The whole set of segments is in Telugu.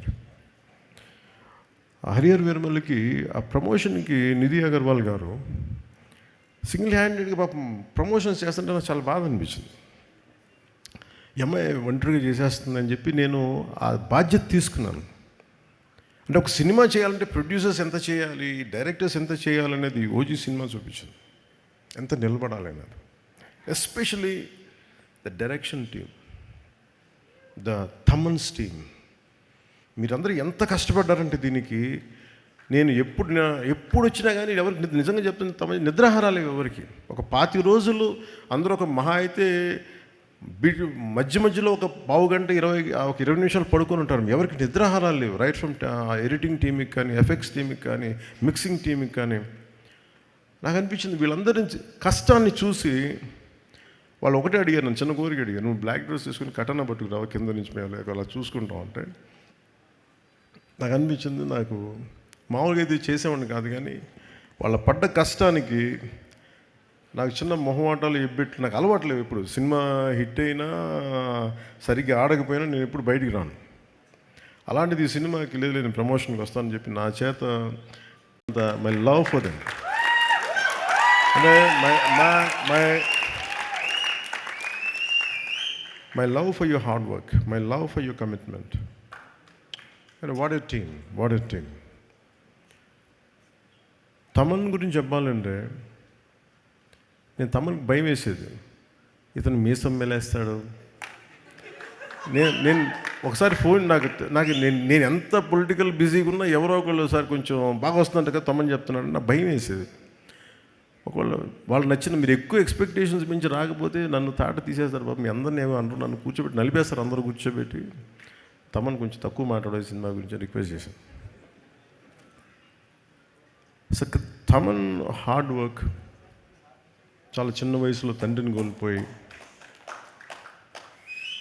సారీ. హరియర్ వీరమల్లికి ఆ ప్రమోషన్కి నిధి అగర్వాల్ గారు సింగిల్ హ్యాండెడ్గా పాపం ప్రమోషన్స్ చేస్తుంటే నాకు చాలా బాధ అనిపించింది. ఎంఐ అమ్మాయి ఒంటరిగా చేసేస్తుందని చెప్పి నేను ఆ బాధ్యత తీసుకున్నాను. అంటే ఒక సినిమా చేయాలంటే ప్రొడ్యూసర్స్ ఎంత చేయాలి డైరెక్టర్స్ ఎంత చేయాలనేది ఓజీ సినిమా చూపించింది. ఎంత నిలబడాలి అన్నది especially the direction team the Thaman's team. మీరందరూ ఎంత కష్టపడ్డారంటే దీనికి? నేను ఎప్పుడు ఎప్పుడు వచ్చినా కానీ ఎవరికి నిజంగా చెప్తుంది తమ నిద్రాహారాలు ఎవరికి? ఒక పాతి రోజులు అందరూ ఒక మహా అయితే బి- మధ్య మధ్యలో ఒక పావు గంట ఇరవై ఒక ఇరవై నిమిషాలు పడుకొని ఉంటారు. ఎవరికి నిద్రాహారాలు లేవు. రైట్ ఫ్రమ్ ఎడిటింగ్ టీమ్కి కానీ ఎఫెక్ట్స్ టీమ్కి కానీ మిక్సింగ్ టీమ్కి కానీ. నాకు అనిపించింది వీళ్ళందరి కష్టాన్ని చూసి వాళ్ళు ఒకటే అడిగారు నన్ను చిన్న కోరిక అడిగారు. నువ్వు బ్లాక్ డ్రెస్ తీసుకుని కటన పట్టుకురావు కింద నుంచి మేము అలా చూసుకుంటాం అంటే నాకు అనిపించింది నాకు మామూలుగా ఇది చేసేవాడిని కాదు కానీ వాళ్ళ పడ్డ కష్టానికి నాకు చిన్న మొహమాటాలు ఎబ్బెట్లు నాకు అలవాట్లేవు ఇప్పుడు సినిమా హిట్ అయినా సరిగ్గా ఆడకపోయినా నేను ఎప్పుడు బయటికి రాను. అలాంటిది ఈ సినిమాకి లేదు నేను ప్రమోషన్కి వస్తానని చెప్పి నా చేత మై లవ్ ఫర్ దెమ్. అంటే my my my my love for your hard work my love for your commitment. What a team what a team Thaman గురించి చెప్పాలంటే నేను తమన్కి భయం వేసేది. ఇతను మీసం మెలేస్తాడు. నేను నేను ఒకసారి ఫోన్ నాకు నాకు నేను నేను ఎంత పొలిటికల్ బిజీగా ఉన్నా ఎవరో ఒకళ్ళు ఒకసారి కొంచెం బాగా వస్తుందంట కదా తమని చెప్తున్నాడు. నా భయం వేసేది. ఒకవేళ వాళ్ళు నచ్చిన మీరు ఎక్కువ ఎక్స్పెక్టేషన్స్ మించి రాకపోతే నన్ను తాట తీసేస్తారు బాబు. మీ అందరిని ఏమో అంటారు నన్ను కూర్చోబెట్టి నలిపేస్తారు అందరూ కూర్చోబెట్టి. తమను కొంచెం తక్కువ మాట్లాడే సినిమా గురించి రిక్వెస్ట్ చేశాను. సో తమన్ హార్డ్ వర్క్ చాలా చిన్న వయసులో తండ్రిని కోల్పోయి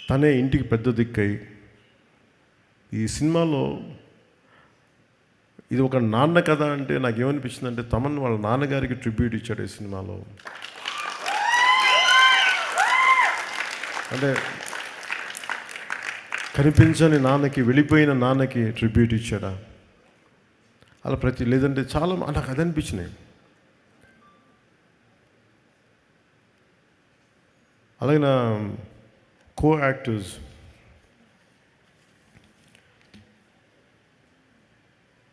తనే ఇంటికి పెద్ద దిక్కై ఈ సినిమాలో ఇది ఒక నాన్న కథ అంటే నాకు ఏమనిపించింది అంటే తమన్ వాళ్ళ నాన్నగారికి ట్రిబ్యూట్ ఇచ్చాడు ఈ సినిమాలో. అంటే కనిపించని నాన్నకి వెళ్ళిపోయిన నాన్నకి ట్రిబ్యూట్ ఇచ్చాడా? అలా ప్రతి లేదంటే చాలా నాకు అది అనిపించినాయి. అలాగే నా co actors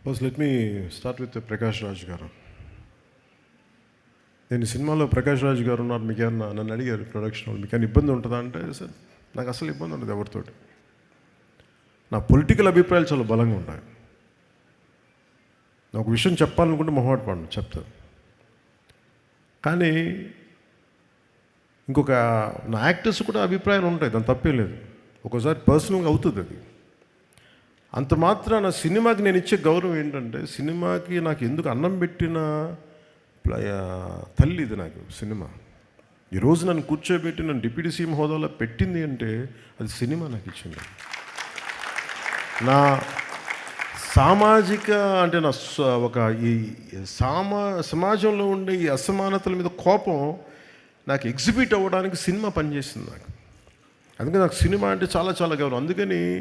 first let me start with Prakash Raj garu. నేను సినిమాలో ప్రకాష్ రాజ్ గారు ఉన్నారు మీకు ఏమన్నా నన్ను అడిగారు ప్రొడక్షన్ వాళ్ళు మీకు ఏమైనా ఇబ్బంది ఉంటుందా అంటే సార్ నాకు అసలు ఇబ్బంది ఉండదు ఎవరితోటి. నా పొలిటికల్ అభిప్రాయాలు చాలా బలంగా ఉంటాయి నాకు విషయం చెప్పాలనుకుంటే మొహమాట పడను చెప్తాను. కానీ ఇంకొక నా యాక్టర్స్ కూడా అభిప్రాయాలు ఉంటాయి దాని తప్పేం లేదు. ఒక్కోసారి పర్సనల్గా అవుతుంది అది. అంత మాత్రాన సినిమాకి నేను ఇచ్చే గౌరవం ఏంటంటే సినిమాకి నాకు ఎందుకు అన్నం పెట్టిన తల్లి ఇది నాకు సినిమా. ఈరోజు నన్ను కూర్చోబెట్టి నన్ను డిప్యూటీ సీఎం హోదాలో పెట్టింది అంటే అది సినిమా నాకు ఇచ్చింది. నా సామాజిక అంటే నా స- ఒక ఈ సామా సమాజంలో ఉండే ఈ అసమానతల మీద కోపం నాకు ఎగ్జిబిట్ అవ్వడానికి సినిమా పనిచేసింది నాకు. అందుకే నాకు సినిమా అంటే చాలా చాలా గౌరవం. అందుకని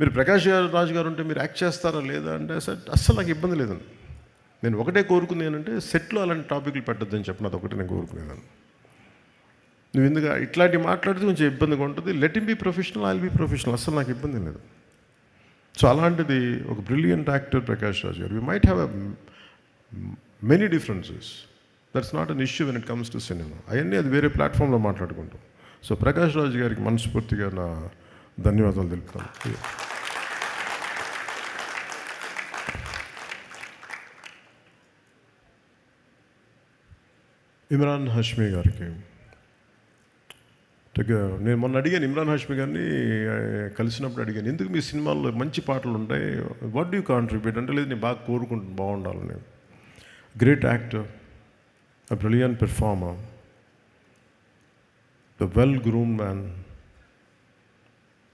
మీరు ప్రకాష్ గారు రాజు గారు ఉంటే మీరు యాక్ట్ చేస్తారా లేదా అంటే సార్ అస్సలు నాకు ఇబ్బంది లేదండి. నేను ఒకటే కోరుకుంది ఏంటంటే సెట్లో అలాంటి టాపిక్లు పెట్టద్దని చెప్పిన అది ఒకటే నేను కోరుకునేదాన్ని. నువ్వు ఎందుకు ఇట్లాంటి మాట్లాడితే కొంచెం ఇబ్బందిగా ఉంటుంది. Let in be professional I'll be professional అస్సలు నాకు ఇబ్బంది లేదు. సో అలాంటిది ఒక brilliant actor Prakash Raj garu. We might have many differences that's not an issue when it comes to cinema అవన్నీ అది వేరే ప్లాట్ఫామ్లో మాట్లాడుకుంటాం. సో ప్రకాష్ రాజ్ గారికి మనస్ఫూర్తిగా నా ధన్యవాదాలు తెలుపుతాను. ఇమ్రాన్ హష్మీ గారికి నేను మొన్న అడిగాను ఇమ్రాన్ హాష్మి గారిని కలిసినప్పుడు అడిగాను ఎందుకు మీ సినిమాల్లో మంచి పాటలు ఉంటాయి? వాట్ డూ కాంట్రిబ్యూట్ అంటే లేదు నేను బాగా కోరుకుంటున్నాను బాగుండాలని great actor a brilliant performer the well groom man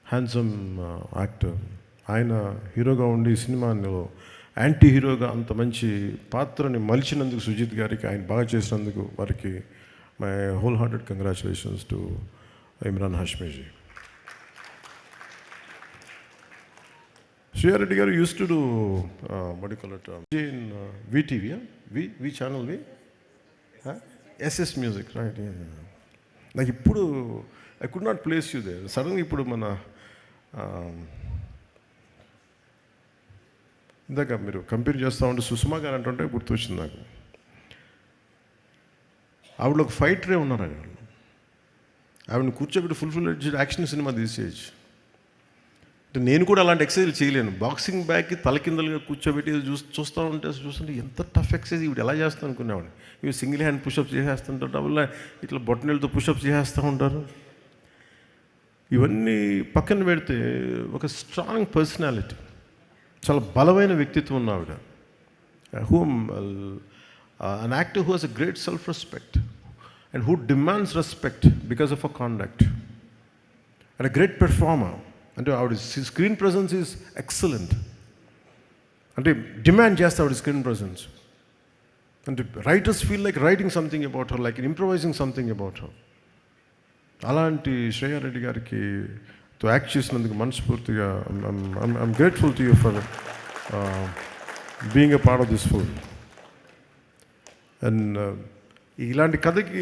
handsome actor ఆయన హీరోగా ఉండి ఈ సినిమాలో యాంటీ హీరోగా అంత మంచి పాత్రని మలిచినందుకు సుజిత్ గారికి ఆయన బాగా చేసినందుకు వారికి my whole hearted congratulations to Imran Hashmi ji Sriya Reddy గారు used to do మడికొలట్ in VTV V V channel V SS music right నాకు ఇప్పుడు I could not place you they సడన్గా ఇప్పుడు మన um, ఇందాక మీరు కంపేర్ చేస్తూ ఉంటే సుష్మా గారు అంటుంటే గుర్తొచ్చింది నాకు. ఆవిడ ఒక ఫైటరే ఉన్నారు ఆవిడని కూర్చోబెట్టి ఫుల్ ఫుల్ యాక్షన్ సినిమా తీసేయచ్చు. అంటే నేను కూడా అలాంటి ఎక్సర్సైజ్ చేయలేను. బాక్సింగ్ బ్యాగ్కి తలకిందలుగా కూర్చోబెట్టి చూసి చూస్తూ ఉంటే చూస్తుంటే ఎంత టఫ్ ఎక్సర్సైజ్ ఇవి ఎలా చేస్తాను అనుకునేవాడిని. ఇవి సింగిల్ హ్యాండ్ పుషప్ చేసేస్తుంటారు డబుల్ ఇట్లా బొట్టనీళ్ళతో పుషప్ చేసేస్తూ ఉంటారు. ఇవన్నీ పక్కన పెడితే ఒక స్ట్రాంగ్ పర్సనాలిటీ చాలా బలమైన వ్యక్తిత్వం ఉన్న ఆవిడ. Whom an actor who has a great self respect and who demands respect because of a conduct and a great performer అంటే ఆవిడ స్క్రీన్ ప్రజెన్స్ ఈజ్ ఎక్సలెంట్ అంటే డిమాండ్ చేస్తే ఆవిడ స్క్రీన్ ప్రజెన్స్ అంటే writers feel like writing something about her like improvising something about her అలాంటి శ్రేయారెడ్డి గారికి తో యాక్ట్ చేసినందుకు మనస్ఫూర్తిగా I'm grateful to you for being a part of this full and ఇలాంటి కథకి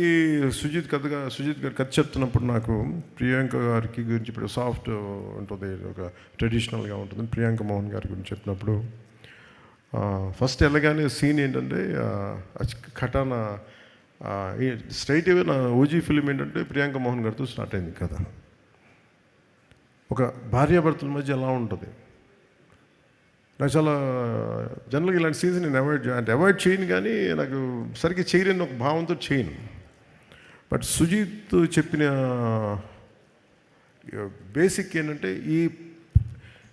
సుజిత్ కథగా సుజిత్ గారు కథ చెప్తున్నప్పుడు నాకు ప్రియాంక గారికి గురించి ఇప్పుడు సాఫ్ట్ ఉంటుంది ఒక ట్రెడిషనల్గా ఉంటుంది. ప్రియాంక మోహన్ గారి గురించి చెప్పినప్పుడు ఫస్ట్ వెళ్ళగానే సీన్ ఏంటంటే ఆ, కటాన స్ట్రైట్ నా ఓజీ ఫిలిం ఏంటంటే ప్రియాంక మోహన్ గారితో స్టార్ట్ అయింది కథ. ఒక భార్యాభర్తల మధ్య ఎలా ఉంటుంది? నాకు చాలా జనరల్గా ఇలాంటి సీజన్ నేను అవాయిడ్ అంటే అవాయిడ్ చేయను కానీ నాకు సరిగ్గా చేయలేని ఒక భావంతో చేయను. బట్ సుజీత్ చెప్పిన బేసిక్ ఏంటంటే ఈ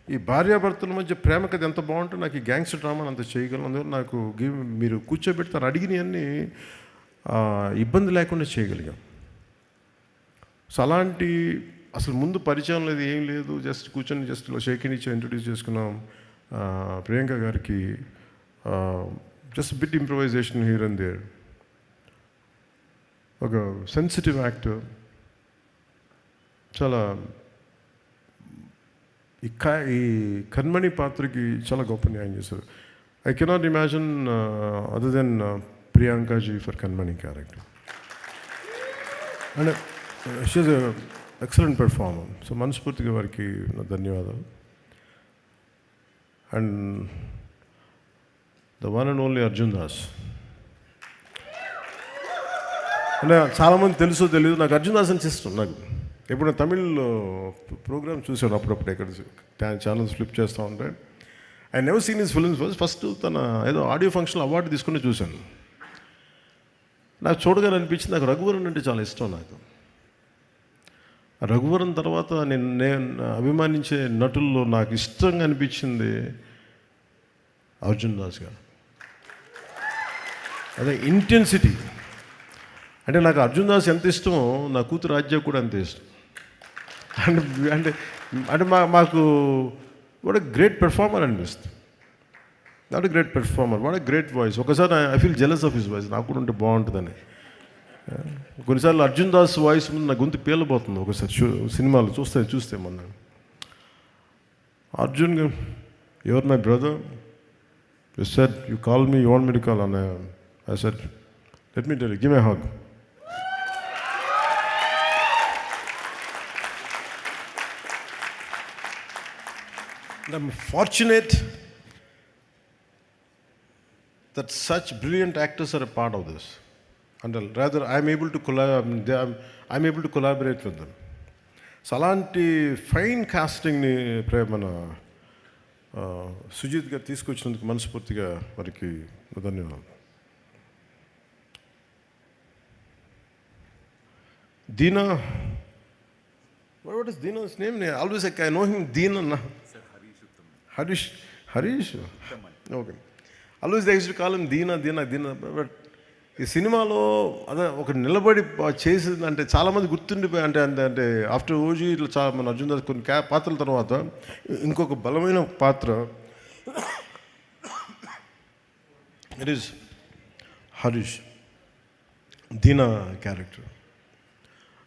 ఈ భార్యాభర్తల మధ్య ప్రేమ కథ ఎంత బాగుంటే నాకు ఈ గ్యాంగ్స్టర్ డ్రామాని అంత చేయగలను. అందువల్ల నాకు గేమ్ మీరు కూర్చోబెడతారు అడిగినవన్నీ ఇబ్బంది లేకుండా చేయగలిగాం. సో అలాంటి అసలు ముందు పరిచయం లేదు ఏం లేదు జస్ట్ కూర్చొని జస్ట్ షేక్ ఇచ్చి ఇంట్రడ్యూస్ చేసుకున్నాం. ప్రియాంక గారికి just bit improvisation here and there ఒక సెన్సిటివ్ యాక్టర్ చాలా ఈ క ఈ కన్మణి పాత్రకి చాలా గొప్ప న్యాయం చేశారు. I cannot imagine other than Priyanka ji for Kanmani character and she's excellent performer so మనస్ఫూర్తిగా వారికి నా ధన్యవాదాలు. And the one and only Arjun Das. అంటే చాలామంది తెలుసో తెలియదు నాకు అర్జున్ దాస్ అని ఇష్టం నాకు. ఎప్పుడు తమిళ్ళో ప్రోగ్రామ్ చూశాను అప్పుడప్పుడు ఎక్కడ ఛానల్స్ ఫ్లిప్ చేస్తూ ఉంటే. I never seen his films first first తన ఏదో ఆడియో ఫంక్షన్ అవార్డు తీసుకుని చూశాను. నాకు చూడగానే అనిపించింది నాకు రఘువరన్ అంటే చాలా ఇష్టం నాకు. రఘువరం తర్వాత నేను నేను అభిమానించే నటుల్లో నాకు ఇష్టంగా అనిపించింది అర్జున్ దాస్ గారు. అదే ఇంటెన్సిటీ. అంటే నాకు అర్జున్ దాస్ ఎంత ఇష్టమో నా కూతురు రాజ్య కూడా అంత ఇష్టం. అంటే అంటే అంటే మా మాకు వాడు గ్రేట్ పెర్ఫార్మర్ అనిపిస్తుంది. నాట్ గ్రేట్ పెర్ఫార్మర్ వాడు గ్రేట్ వాయిస్. ఒకసారి I feel jealous of his voice నాకు కూడా ఉంటే బాగుంటుందని. కొన్నిసార్లు అర్జున్ దాస్ వాయిస్ ముందు నా గొంతు పేలబోతుంది. ఒకసారి చూ సినిమాలు చూస్తే చూస్తే మొన్న. Arjun your my brother you said you call me you want me to call anna I said let me tell give my hug I'm fortunate that such brilliant actors are a part of this. I'm able to collab- they are- I'm able to collaborate with them. So అలాంటి ఫైన్ కాస్టింగ్ని మన సుజిత్ గారు తీసుకొచ్చినందుకు మనస్ఫూర్తిగా వారికి ధన్యవాదాలు. Deena what is Deena's name always I know him Deen anna Harish Harish okay always they to column Deena Deena Deena but ఈ సినిమాలో అదే ఒక నిలబడి చేసింది అంటే చాలామంది గుర్తుండిపోయి అంటే అంటే అంటే ఆఫ్టర్ ఓజీ ఇట్లా చాలా మన అర్జున్ దాస్ కొన్ని పాత్రల తర్వాత ఇంకొక బలమైన పాత్ర it is Harish Deena character.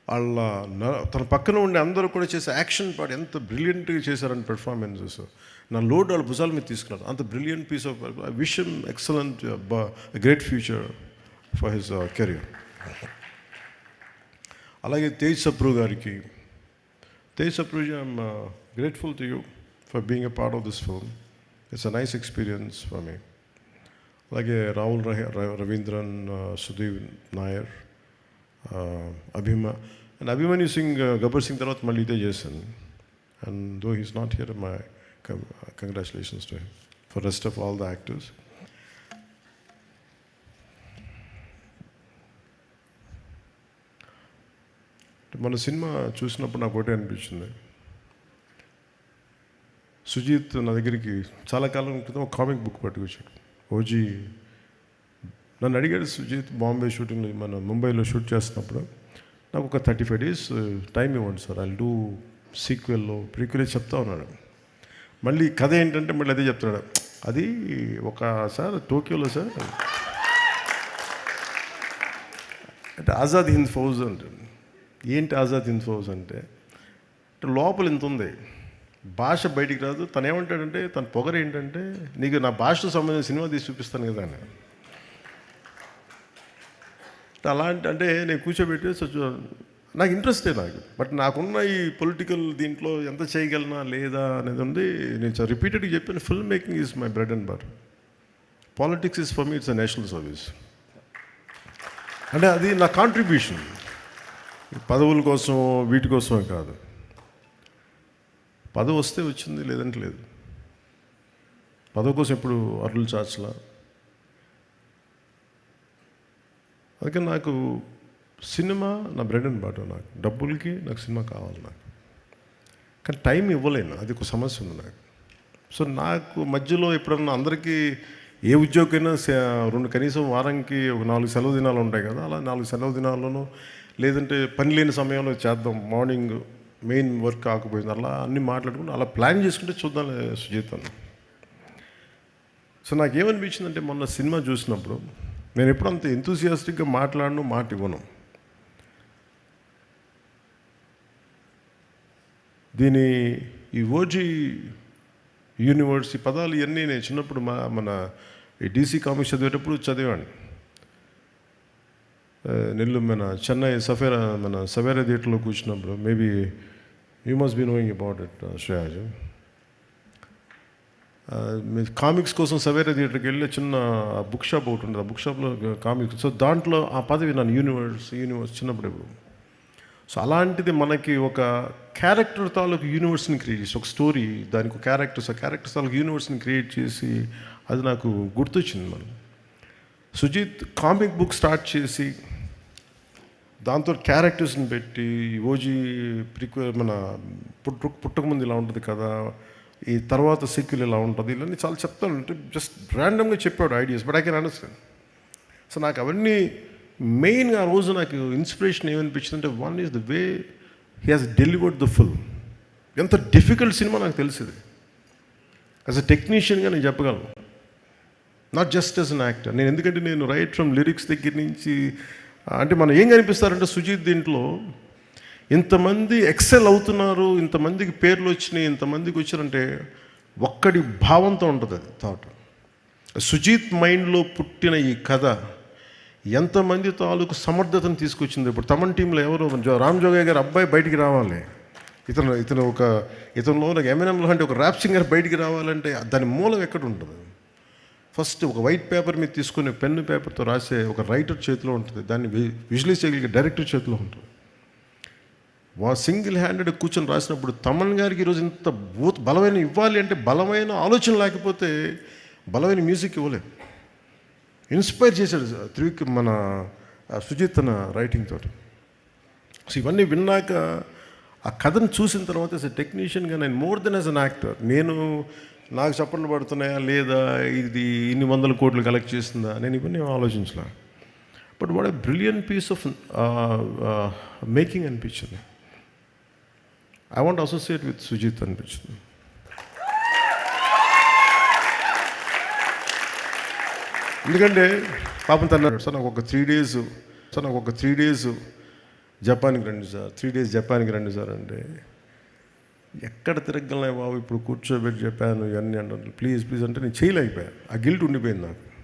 వాళ్ళ తన పక్కన ఉండే అందరూ కూడా చేసే యాక్షన్ పార్ట్ ఎంత బ్రిలియంట్గా చేశారని పెర్ఫార్మెన్సెస్. నా లోడ్ వాళ్ళ భుజాల మీద తీసుకున్నారు అంత బ్రిలియంట్ పీస్ ఆఫ్ విషయం excellent great future. For his career అలాగే తేజ్ సప్రు గారికి Tej Sapru ji I'm grateful to you for being a part of this film it's a nice experience for me అలాగే రాహుల్ రహ- ర- రవీంద్రన్ సుధీర్ నాయర్ అభిమా అండ్ అభిమన్యు సింగ్ గబ్బర్ సింగ్ తర్వాత మళ్ళీ ఇదే చేశాను. And though he's not here my congratulations to him for rest of all the actors మన సినిమా చూసినప్పుడు నాకు ఒకటే అనిపించింది. సుజీత్ నా దగ్గరికి చాలా కాలం క్రితం ఒక కామిక్ బుక్ పట్టుకొచ్చాడు. ఓజీ నన్ను అడిగాడు సుజీత్ బాంబే షూటింగ్లో మన ముంబైలో షూట్ చేస్తున్నప్పుడు నాకు ఒక థర్టీ ఫైవ్ డేస్ టైం ఇవ్వండి సార్ ఐ డూ సీక్వెల్లో ప్రీక్వెల్ చెప్తా ఉన్నాడు మళ్ళీ కథ ఏంటంటే మళ్ళీ అదే చెప్తున్నాడు. అది ఒక సార్ టోక్యోలో సార్. అంటే ఆజాద్ హింద్ ఫౌజ్ అంటే. ఏంటి ఆజాద్ హింద్ ఫౌజ్ అంటే? లోపల ఇంత ఉంది. భాష బయటికి రాదు. తను ఏమంటాడంటే తన పొగరు ఏంటంటే నీకు నా భాషతో సంబంధించిన సినిమా తీసి చూపిస్తాను కదా అని. అలాంటి అంటే నేను కూర్చోబెట్టి నాకు ఇంట్రెస్టే నాకు. బట్ నాకున్న ఈ పొలిటికల్ దీంట్లో ఎంత చేయగలనా లేదా అనేది ఉంది. నేను రిపీటెడ్గా చెప్పాను film making is my bread and butter politics is for me it's a national service. అంటే అది నా కాంట్రిబ్యూషన్. పదవుల కోసం వీటి కోసమే కాదు. పదవి వస్తే వచ్చింది లేదంటే లేదు. పదవి కోసం ఎప్పుడు అరులు చాచలా? అందుకే నాకు సినిమా నా బ్రెడ్ అండ్ బటర్ నాకు. డబ్బులకి నాకు సినిమా కావాలి నాకు. కానీ టైం ఇవ్వలేను అది ఒక సమస్య ఉంది నాకు. సో నాకు మధ్యలో ఎప్పుడన్నా అందరికీ ఏ ఉద్యోగైనా రెండు కనీసం వారానికి ఒక నాలుగు సెలవు దినాలు ఉంటాయి కదా అలా నాలుగు సెలవు దినాల్లోనూ లేదంటే పని లేని సమయంలో చేద్దాం మార్నింగ్ మెయిన్ వర్క్ కాకపోయింది అలా అన్నీ మాట్లాడుకుని అలా ప్లాన్ చేసుకుంటే చూద్దాం సుజీతాను సో నాకేమనిపించిందంటే మొన్న సినిమా చూసినప్పుడు నేను ఎప్పుడు అంత ఎంతూసియాస్టిక్గా మాట్లాడను మాట ఇవ్వను. దీని ఈ ఓజీ యూనివర్స్ ఈ పదాలు ఇవన్నీ నేను చిన్నప్పుడు మా మన ఈ డీసీ కామిక్స్ చదివేటప్పుడు చదివాను. నెల్లు మన చెన్నై సఫేరా మన సవేరా థియేటర్లో కూర్చున్నప్పుడు maybe you must be knowing about it Shreyas comics కోసం సవేరా థియేటర్కి వెళ్ళి చిన్న బుక్ షాప్ ఒకటి ఉంటుంది. ఆ బుక్ షాప్లో కామిక్స్ సో దాంట్లో ఆ పదవి నన్ను యూనివర్స్ యూనివర్స్ చిన్నప్పుడు ఇప్పుడు సో అలాంటిది మనకి ఒక క్యారెక్టర్ తాలూకు యూనివర్స్ని క్రియేట్ చేసి ఒక స్టోరీ దానికి ఒక క్యారెక్టర్స్ ఆ క్యారెక్టర్స్ తాలూకు యూనివర్స్ని క్రియేట్ చేసి అది నాకు గుర్తొచ్చింది మనం సుజిత్ కామిక్ బుక్ స్టార్ట్ చేసి దాంతో క్యారెక్టర్స్ని పెట్టి ఓజీ ప్రిక్వ మన పుట్టు పుట్టకముందు ఇలా ఉంటుంది కదా ఈ తర్వాత సీక్వెల్ ఇలా ఉంటుంది ఇలాంటి చాలా చెప్తాను. అంటే జస్ట్ ర్యాండమ్గా చెప్పాడు ideas but I can understand so నాకు అవన్నీ మెయిన్గా ఆ రోజు నాకు ఇన్స్పిరేషన్ ఏమనిపించింది అంటే one is the way he has delivered the full ఎంత డిఫికల్ట్ సినిమా నాకు తెలిసింది. యాజ్ అ టెక్నీషియన్గా నేను చెప్పగలను. Not just as an actor నేను ఎందుకంటే నేను రైట్ ఫ్రమ్ లిరిక్స్ దగ్గర నుంచి అంటే మనం ఏం కనిపిస్తారంటే సుజీత్ దీంట్లో ఇంతమంది ఎక్సెల్ అవుతున్నారు ఇంతమందికి పేర్లు వచ్చినాయి ఇంతమందికి వచ్చారంటే ఒక్కడి భావంతో ఉంటుంది అది థాట్ సుజీత్ మైండ్లో పుట్టిన ఈ కథ ఎంతమంది తాలూకు సమర్థతను తీసుకొచ్చింది? ఇప్పుడు తమన్ టీంలో ఎవరు జో- రామ్ జోగయ్య గారు అబ్బాయి బయటికి రావాలి. ఇతను ఇతను ఒక ఇతనిలో నాకు ఎంఎన్ఎం అంటే ఒక ర్యాప్ సింగర్ బయటికి రావాలంటే దాని మూలం ఎక్కడ ఉంటుంది? ఫస్ట్ ఒక వైట్ పేపర్ మీద తీసుకుని పెన్ను పేపర్తో రాసే ఒక రైటర్ చేతిలో ఉంటుంది. దాన్ని విజువలైజ్ చేయగలిగే డైరెక్టర్ చేతిలో ఉంటుంది. వా సింగిల్ హ్యాండెడ్ కూర్చొని రాసినప్పుడు తమన్ గారికి ఈరోజు ఇంత బూత్ బలమైన ఇవ్వాలి అంటే బలమైన ఆలోచన లేకపోతే బలమైన మ్యూజిక్ ఇవ్వలేదు. ఇన్స్పైర్ చేశాడు త్రివిక్ మన సుజిత్ తన రైటింగ్ తోటి. సో ఇవన్నీ విన్నాక ఆ కథను చూసిన తర్వాత యాజ్ టెక్నీషియన్గా నేను more than as an actor నేను నాకు చప్పట్లు పడుతున్నాయా లేదా? ఇది ఇన్ని వందల కోట్లు కలెక్ట్ చేస్తుందా? నేను ఇవన్నీ ఆలోచించలే. But what a brilliant piece of making అనిపించింది. I want associate with Sujeeth అనిపించింది. ఎందుకంటే పాపం తన సార్ నాకు ఒక త్రీ డేస్ సార్ నాకు ఒక త్రీ డేస్ జపాన్కి రండి సార్. త్రీ డేస్ జపాన్కి రండి సార్ అంటే ఎక్కడ తిరగలే బాబు? ఇప్పుడు కూర్చోబెట్టి చెప్పాను ఇవన్నీ అంటే ప్లీజ్ ప్లీజ్ అంటే నేను చేయలేకపోయాను. ఆ గిల్ట్ ఉండిపోయింది నాకు.